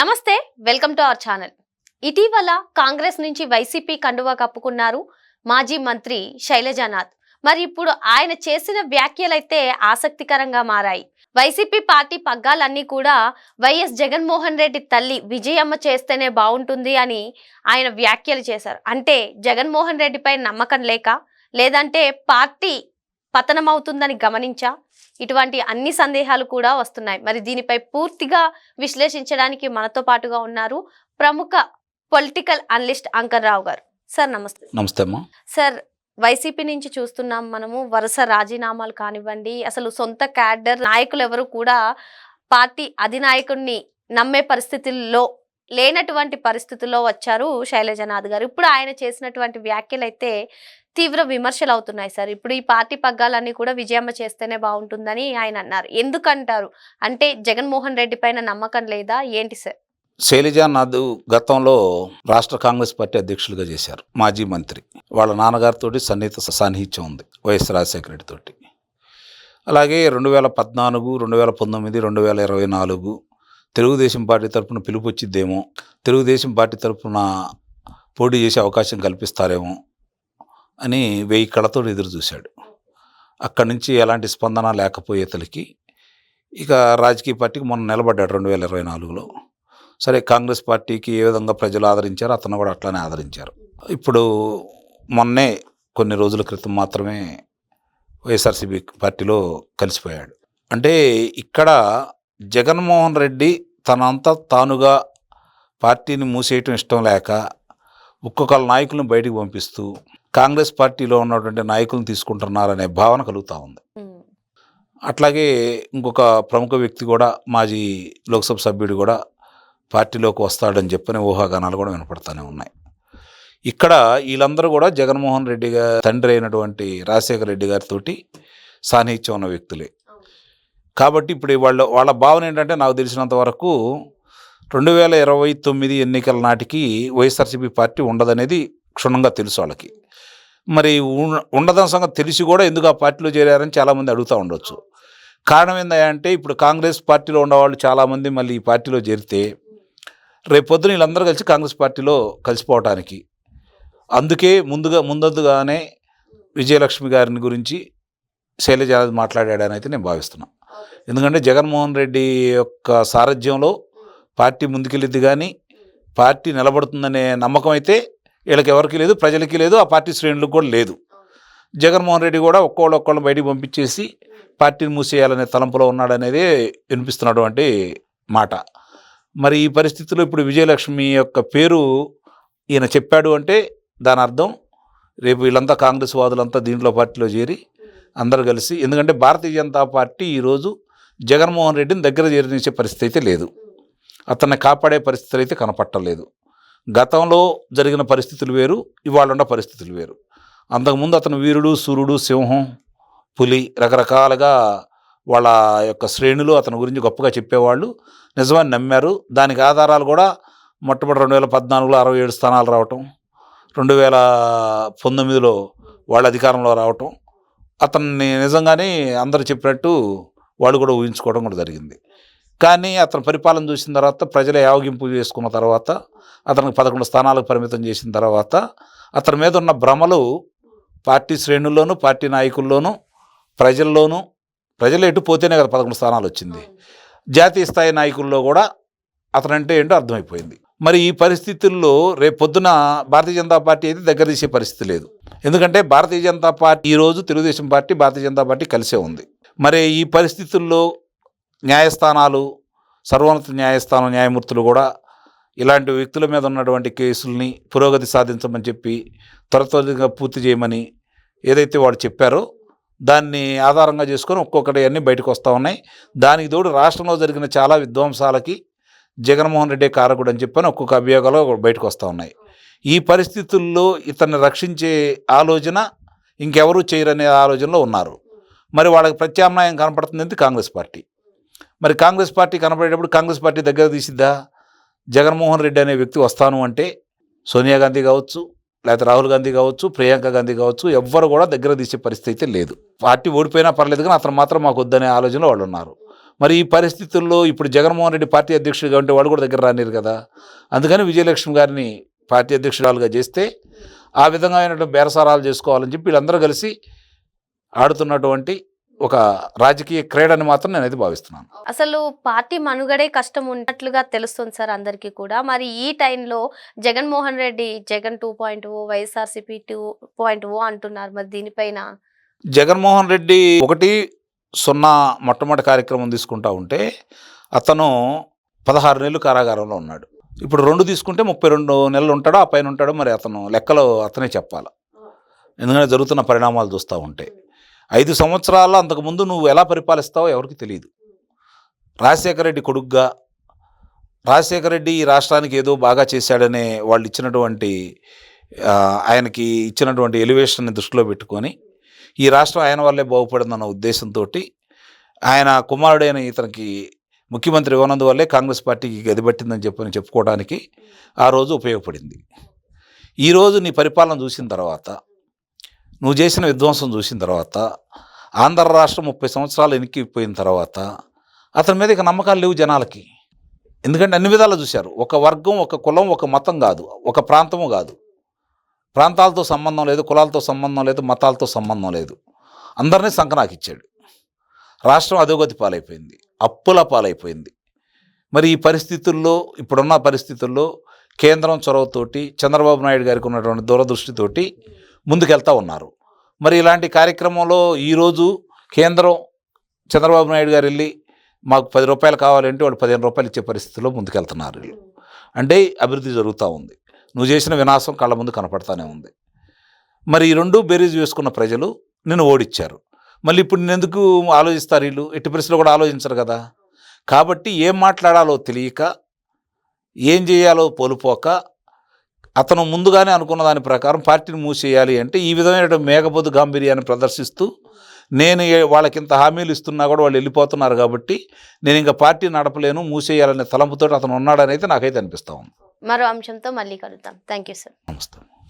నమస్తే welcome to our channel. ఇటీవల కాంగ్రెస్ నుంచి వైసీపీ కండువా కప్పుకున్నారు మాజీ మంత్రి శైలజానాథ్. మరి ఇప్పుడు ఆయన చేసిన వ్యాఖ్యలైతే ఆసక్తికరంగా మారాయి. వైసీపీ పార్టీ పగ్గాలన్నీ కూడా వైఎస్ జగన్మోహన్ రెడ్డి తల్లి విజయమ్మ చేస్తేనే బాగుంటుంది అని ఆయన వ్యాఖ్యలు చేశారు. అంటే జగన్మోహన్ రెడ్డిపై నమ్మకం లేక లేదంటే పార్టీ పతనమవుతుందని గమనించా. ఇటువంటి అన్ని సందేహాలు కూడా వస్తున్నాయి. మరి దీనిపై పూర్తిగా విశ్లేషించడానికి మనతో పాటుగా ఉన్నారు ప్రముఖ పొలిటికల్ అనలిస్ట్ అంకర్ రావు గారు. సార్ నమస్తే. నమస్తే అమ్మా. సార్ వైసీపీ నుంచి చూస్తున్నాం మనము. వరుస రాజీనామాలు కానివ్వండి అసలు సొంత క్యాడర్ నాయకులు ఎవరు కూడా పార్టీ అధినాయకుడిని నమ్మే పరిస్థితుల్లో లేనటువంటి పరిస్థితుల్లో వచ్చారు శైలజనాథ్ గారు. ఇప్పుడు ఆయన చేసినటువంటి వ్యాఖ్యలు అయితే తీవ్ర విమర్శలు అవుతున్నాయి సార్. ఇప్పుడు ఈ పార్టీ పగ్గాలన్నీ కూడా విజయమ్మ చేస్తేనే బాగుంటుందని ఆయన అన్నారు. ఎందుకంటారు? అంటే జగన్మోహన్ రెడ్డి పైన నమ్మకం లేదా? ఏంటి సార్? శైలజానాథ్ గతంలో రాష్ట్ర కాంగ్రెస్ పార్టీ అధ్యక్షులుగా చేశారు మాజీ మంత్రి. వాళ్ళ నాన్నగారితో సన్నిహిత సాన్నిహిత్యం ఉంది వైఎస్ రాజశేఖర రెడ్డి తోటి. అలాగే రెండు వేల పద్నాలుగు రెండు వేల పంతొమ్మిది రెండు వేల ఇరవై నాలుగు తెలుగుదేశం పార్టీ తరఫున పిలుపు వచ్చిద్దేమో తెలుగుదేశం పార్టీ తరఫున పోటీ చేసే అవకాశం కల్పిస్తారేమో అని వెయ్యి కళ్ళతో ఎదురు చూశాడు. అక్కడి నుంచి ఎలాంటి స్పందన లేకపోయే తలకి ఇక రాజకీయ పార్టీకి మొన్న నిలబడ్డాడు రెండు వేల ఇరవై నాలుగులో. సరే కాంగ్రెస్ పార్టీకి ఏ విధంగా ప్రజలు ఆదరించారో అతను కూడా అట్లానే ఆదరించారు. ఇప్పుడు మొన్నే కొన్ని రోజుల క్రితం మాత్రమే వైఎస్ఆర్సీపీ పార్టీలో కలిసిపోయాడు. అంటే ఇక్కడ జగన్మోహన్ రెడ్డి తనంతా తానుగా పార్టీని మూసేయటం ఇష్టం లేక ఒక్కొక్కళ్ళ నాయకులను బయటికి పంపిస్తూ కాంగ్రెస్ పార్టీలో ఉన్నటువంటి నాయకులను తీసుకుంటున్నారనే భావన కలుగుతూ ఉంది. అట్లాగే ఇంకొక ప్రముఖ వ్యక్తి కూడా మాజీ లోక్సభ సభ్యుడు కూడా పార్టీలోకి వస్తాడని చెప్పని ఊహాగానాలు కూడా వినపడతానే ఉన్నాయి. ఇక్కడ వీళ్ళందరూ కూడా జగన్మోహన్ రెడ్డి గారి తండ్రి అయినటువంటి రాజశేఖర రెడ్డి గారితో సాన్నిహిత్యం ఉన్న వ్యక్తులే. కాబట్టి ఇప్పుడు వాళ్ళ వాళ్ళ భావన ఏంటంటే నాకు తెలిసినంత వరకు రెండు వేల ఇరవై తొమ్మిది ఎన్నికల నాటికి వైఎస్ఆర్సీపీ పార్టీ ఉండదనేది క్షుణ్ణంగా తెలుసు వాళ్ళకి. మరి ఉన్- ఉండదని సంగతి తెలిసి కూడా ఎందుకు ఆ పార్టీలో చేరారని చాలామంది అడుగుతూ ఉండొచ్చు. కారణం ఏంటంటే ఇప్పుడు కాంగ్రెస్ పార్టీలో ఉన్నవాళ్ళు చాలామంది మళ్ళీ ఈ పార్టీలో చేరితే రేపు వీళ్ళందరూ కలిసి కాంగ్రెస్ పార్టీలో కలిసిపోవటానికి. అందుకే ముందుగా ముందొద్దుగానే విజయలక్ష్మి గారిని గురించి శైలజానాథ్ మాట్లాడాడని అయితే నేను భావిస్తున్నాను ఎందుకంటే జగన్మోహన్ రెడ్డి యొక్క సారథ్యంలో పార్టీ ముందుకెళ్ళిద్ది కానీ పార్టీ నిలబడుతుందనే నమ్మకం అయితే వీళ్ళకి ఎవరికి లేదు ప్రజలకి లేదు ఆ పార్టీ శ్రేణులకు కూడా లేదు. జగన్మోహన్ రెడ్డి కూడా ఒక్కోళ్ళు ఒక్కళ్ళు బయటికి పంపించేసి పార్టీని మూసేయాలనే తలంపులో ఉన్నాడనేదే వినిపిస్తున్నటువంటి మాట. మరి ఈ పరిస్థితిలో ఇప్పుడు విజయలక్ష్మి యొక్క పేరు ఈయన చెప్పాడు అంటే దాని అర్థం రేపు వీళ్ళంతా కాంగ్రెస్ వాదులంతా దీంట్లో పార్టీలో చేరి అందరూ కలిసి ఎందుకంటే భారతీయ జనతా పార్టీ ఈరోజు జగన్మోహన్ రెడ్డిని దగ్గర చేరనిచ్చే పరిస్థితి అయితే లేదు. అతన్ని కాపాడే పరిస్థితులు అయితే కనపట్టలేదు. గతంలో జరిగిన పరిస్థితులు వేరు ఇవాళ ఉన్న పరిస్థితులు వేరు. అంతకుముందు అతను వీరుడు సూర్యుడు సింహం పులి రకరకాలుగా వాళ్ళ యొక్క శ్రేణులు అతని గురించి గొప్పగా చెప్పేవాళ్ళు. నిజమని నమ్మారు. దానికి ఆధారాలు కూడా మొట్టమొదటి రెండు వేల పద్నాలుగులో అరవై ఏడు స్థానాలు రావటం రెండు వేల పంతొమ్మిదిలో వాళ్ళ అధికారంలో రావటం. అతన్ని నిజంగానే అందరూ చెప్పినట్టు వాళ్ళు కూడా ఊహించుకోవడం కూడా జరిగింది. కానీ అతని పరిపాలన చూసిన తర్వాత ప్రజల యావగింపు చేసుకున్న తర్వాత అతనికి పదకొండు స్థానాలకు పరిమితం చేసిన తర్వాత అతని మీద ఉన్న భ్రమలు పార్టీ శ్రేణుల్లోనూ పార్టీ నాయకుల్లోనూ ప్రజల్లోనూ ప్రజలు ఎటు పోతేనే కదా పదకొండు స్థానాలు వచ్చింది. జాతీయ స్థాయి నాయకుల్లో కూడా అతనంటే ఏంటో అర్థమైపోయింది. మరి ఈ పరిస్థితుల్లో రేపు పొద్దున భారతీయ జనతా పార్టీ అయితే దగ్గర తీసే పరిస్థితి లేదు. ఎందుకంటే భారతీయ జనతా పార్టీ ఈరోజు తెలుగుదేశం పార్టీ భారతీయ జనతా పార్టీ కలిసే ఉంది. మరి ఈ పరిస్థితుల్లో న్యాయస్థానాలు సర్వోన్నత న్యాయస్థానం న్యాయమూర్తులు కూడా ఇలాంటి వ్యక్తుల మీద ఉన్నటువంటి కేసుల్ని పురోగతి సాధించమని చెప్పి త్వర త్వరగా పూర్తి చేయమని ఏదైతే వాళ్ళు చెప్పారో దాన్ని ఆధారంగా చేసుకొని ఒక్కొక్కటి అన్నీ బయటకు వస్తూ ఉన్నాయి. దానికి తోడు రాష్ట్రంలో జరిగిన చాలా విధ్వంసాలకి జగన్మోహన్ రెడ్డి కారకుడు అని చెప్పని ఒక్కొక్క అభియోగాలు బయటకు వస్తూ ఉన్నాయి. ఈ పరిస్థితుల్లో ఇతన్ని రక్షించే ఆలోచన ఇంకెవరూ చేయరనే ఆలోచనలో ఉన్నారు. మరి వాళ్ళకి ప్రత్యామ్నాయం కనపడుతుంది కాంగ్రెస్ పార్టీ. మరి కాంగ్రెస్ పార్టీ కనబడేటప్పుడు కాంగ్రెస్ పార్టీ దగ్గర తీసిద్దా? జగన్మోహన్ రెడ్డి అనే వ్యక్తి వస్తాను అంటే సోనియా గాంధీ కావచ్చు లేకపోతే రాహుల్ గాంధీ కావచ్చు ప్రియాంక గాంధీ కావచ్చు ఎవ్వరు కూడా దగ్గర తీసే పరిస్థితి అయితే లేదు. పార్టీ ఓడిపోయినా పర్లేదు కానీ అతను మాత్రం మాకు వద్దనే ఆలోచనలో వాళ్ళు ఉన్నారు. మరి ఈ పరిస్థితుల్లో ఇప్పుడు జగన్మోహన్ రెడ్డి పార్టీ అధ్యక్షుడిగా ఉంటే వాళ్ళు కూడా దగ్గర రానిరు కదా? అందుకని విజయలక్ష్మి గారిని పార్టీ అధ్యక్షురాలుగా చేస్తే ఆ విధంగా అయినటువంటి బేరసారాలు చేసుకోవాలని చెప్పి వీళ్ళందరూ కలిసి ఆడుతున్నటువంటి ఒక రాజకీయ క్రీడని మాత్రం నేనైతే భావిస్తున్నాను. అసలు పార్టీ మనుగడే కష్టం ఉన్నట్లుగా తెలుస్తుంది సార్ అందరికీ కూడా. మరి ఈ టైంలో Jaganmohan Reddy Jagan two point O YSRCP two point O అంటున్నారు మరి దీనిపైన? జగన్మోహన్ రెడ్డి ఒకటి సున్నా మొట్టమొదటి కార్యక్రమం తీసుకుంటా ఉంటే అతను పదహారు నెలలు కారాగారంలో ఉన్నాడు. ఇప్పుడు రెండు తీసుకుంటే ముప్పై రెండు నెలలు ఉంటాడో ఆ పైన ఉంటాడో మరి అతను లెక్కలో అతనే చెప్పాలి. ఎందుకంటే జరుగుతున్న పరిణామాలు చూస్తూ ఉంటే. ఐదు సంవత్సరాల్లో అంతకుముందు నువ్వు ఎలా పరిపాలిస్తావో ఎవరికి తెలియదు రాజశేఖర రెడ్డి కొడుగ్గా రాజశేఖర రెడ్డి ఈ రాష్ట్రానికి ఏదో బాగా చేశాడనే వాళ్ళు ఇచ్చినటువంటి ఆయనకి ఇచ్చినటువంటి ఎలివేషన్ని దృష్టిలో పెట్టుకొని ఈ రాష్ట్రం ఆయన వల్లే బాగుపడిందన్న ఉద్దేశంతో ఆయన కుమారుడైన ఇతనికి ముఖ్యమంత్రి ఇవ్వనందువల్లే కాంగ్రెస్ పార్టీకి గదిపట్టిందని చెప్పని చెప్పుకోవడానికి ఆ రోజు ఉపయోగపడింది. ఈరోజు నీ పరిపాలన చూసిన తర్వాత నువ్వు చేసిన విధ్వంసం చూసిన తర్వాత ఆంధ్ర రాష్ట్రం ముప్పై సంవత్సరాలు ఎనికిపోయిన తర్వాత అతని మీద ఇక నమ్మకాలు లేవు జనాలకి. ఎందుకంటే అన్ని విధాలు చూశారు. ఒక వర్గం ఒక కులం ఒక మతం కాదు. ఒక ప్రాంతము కాదు. ప్రాంతాలతో సంబంధం లేదు కులాలతో సంబంధం లేదు మతాలతో సంబంధం లేదు. అందరినీ సంకనాకిచ్చాడు. రాష్ట్రం అధోగతి పాలైపోయింది. అప్పుల పాలైపోయింది. మరి ఈ పరిస్థితుల్లో ఇప్పుడున్న పరిస్థితుల్లో కేంద్రం చొరవతోటి చంద్రబాబు నాయుడు గారికి ఉన్నటువంటి దూరదృష్టితోటి ముందుకెళ్తా ఉన్నారు. మరి ఇలాంటి కార్యక్రమంలో ఈరోజు కేంద్రం చంద్రబాబు నాయుడు గారు వెళ్ళి మాకు పది రూపాయలు కావాలంటే వాళ్ళు పదిహేను రూపాయలు ఇచ్చే పరిస్థితిలో ముందుకెళ్తున్నారు వీళ్ళు. అంటే అభివృద్ధి జరుగుతూ ఉంది. నువ్వు చేసిన వినాశం కళ్ళ ముందు కనపడతానే ఉంది. మరి ఈ రెండు బేరీజ్ వేసుకున్న ప్రజలు నిన్ను ఓడిచ్చారు. మళ్ళీ ఇప్పుడు నేను ఎందుకు ఆలోచిస్తారు వీళ్ళు? ఎట్టి పరిస్థితులు కూడా ఆలోచించరు కదా. కాబట్టి ఏం మాట్లాడాలో తెలియక ఏం చేయాలో పోలుపోక అతను ముందుగానే అనుకున్న దాని ప్రకారం పార్టీని మూసేయాలి అంటే ఈ విధమైన మేఘబోధు గాంభీర్యాన్ని ప్రదర్శిస్తూ నేను వాళ్ళకి ఇంత హామీలు ఇస్తున్నా కూడా వాళ్ళు వెళ్ళిపోతున్నారు కాబట్టి నేను ఇంకా పార్టీ నడపలేను మూసేయాలనే తలంపుతో అతను ఉన్నాడని అయితే నాకైతే అనిపిస్తా ఉంది. మరో అంశంతో మళ్ళీ కలుద్దాం. థ్యాంక్ యూ సార్ నమస్తే.